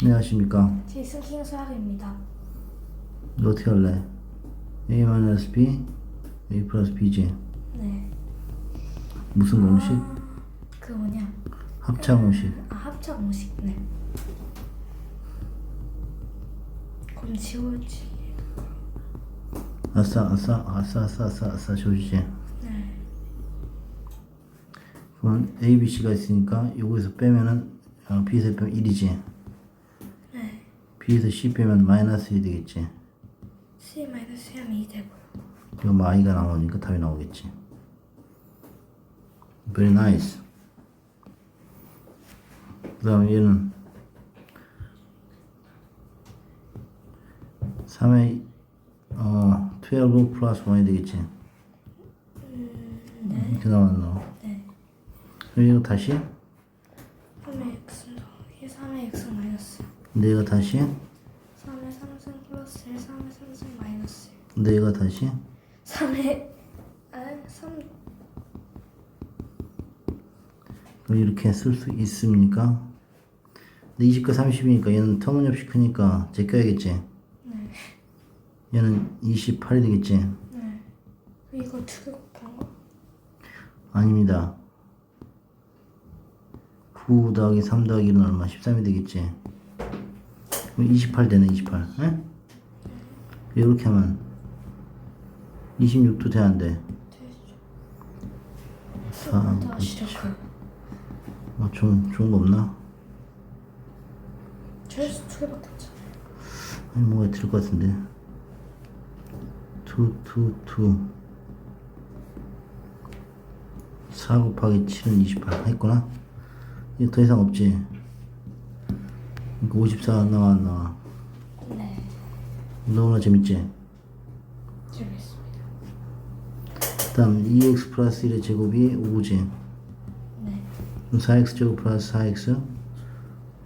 안녕하십니까. 지승킹 수학입니다. 이거 어떻게 할래? a 마이너스 b, a 플러스 b지. 네. 무슨 공식? 그 뭐냐? 합차 공식. 아 합차 공식. 네. 그럼 지워지. 아싸, 아싸, 아싸, 아싸, 아싸, 아싸, 지워주지. 네. 그러면 a, b, c가 있으니까 여기서 빼면은 어, b에서 빼면 1이지. 네. b에서 c 빼면 마이너스 1이 되겠지. C 마이너스 3이 2 되고요. 이거 뭐 i가 나오니까 답이 나오겠지. Very nice. 그 다음에 얘는 3의 어, 12 플러스 1이 되겠지. 이렇게 나왔노. 네. 그럼 이거 다시 근데 얘가 다시 3의 3승 플러스 1, 3의 3승 마이너스 1. 근데 얘가 다시 3의 아 3. 그럼 이렇게 쓸 수 있습니까? 근데 20과 30이니까 얘는 터무니없이 크니까 제껴야겠지. 네. 얘는 28이 되겠지. 네. 이거 두 개 곱한 거? 아닙니다. 9 더하기 3 더하기 1은 얼마? 13이 되겠지. 그럼 28 되네, 28. 에? 이렇게 하면 26도 돼, 안 돼? 아. 뭐, 좀, 좋은 거 없나? 최소 두 개밖에 없죠. 아니, 뭐가 들을 것 같은데. 2, 2, 2. 4 곱하기 7은 28 했구나? 이거 더 이상 없지? 이거 54안 나와, 안 나와. 네. 너무나 재밌지? 재밌습니다. 그 다음 2x 플러스 1의 제곱이 5지 네. 그럼 4x 제곱 플러스 4x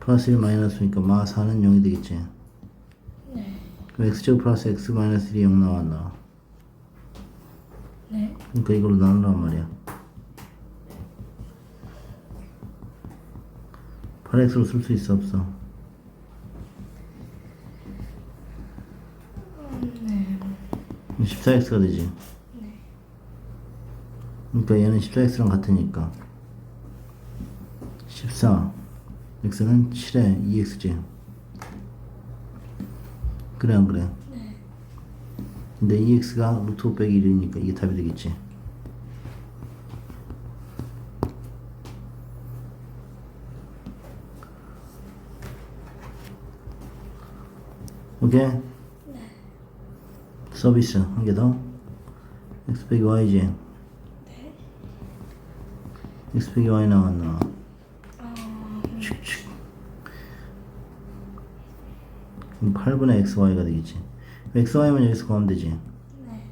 플러스 1 마이너스니까 마 4는 0이 되겠지 네. 그럼 x 제곱 플러스 x 마이너스 1이 0 나와 안 나와 네. 그러니까 이걸로 나누란 말이야 8x로 쓸 수 있어 없어 네. 14x가 되지 네. 그러니까 얘는 14x랑 같으니까 14 x는 7에 2x지 그래 안 그래? 네. 근데 2x가 루트 5 빼기 1이니까 이게 답이 되겠지 오케이? 서비스 한 개 더 x 빼기 y지 네. x 빼기 y 나왔나 어, 칙칙 그럼 8분의 xy가 되겠지 xy만 여기서 구하면 되지 네.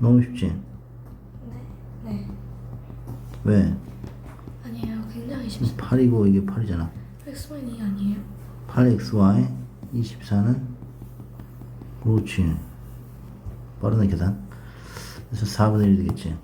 너무 쉽지 네. 네. 왜? 아니에요. 굉장히 쉽습니다. 8이고 이게 8이잖아 X만이 아니에요. 8xy 24는 그렇지. 빠르네 계산 그래서 4분의 1이 되겠지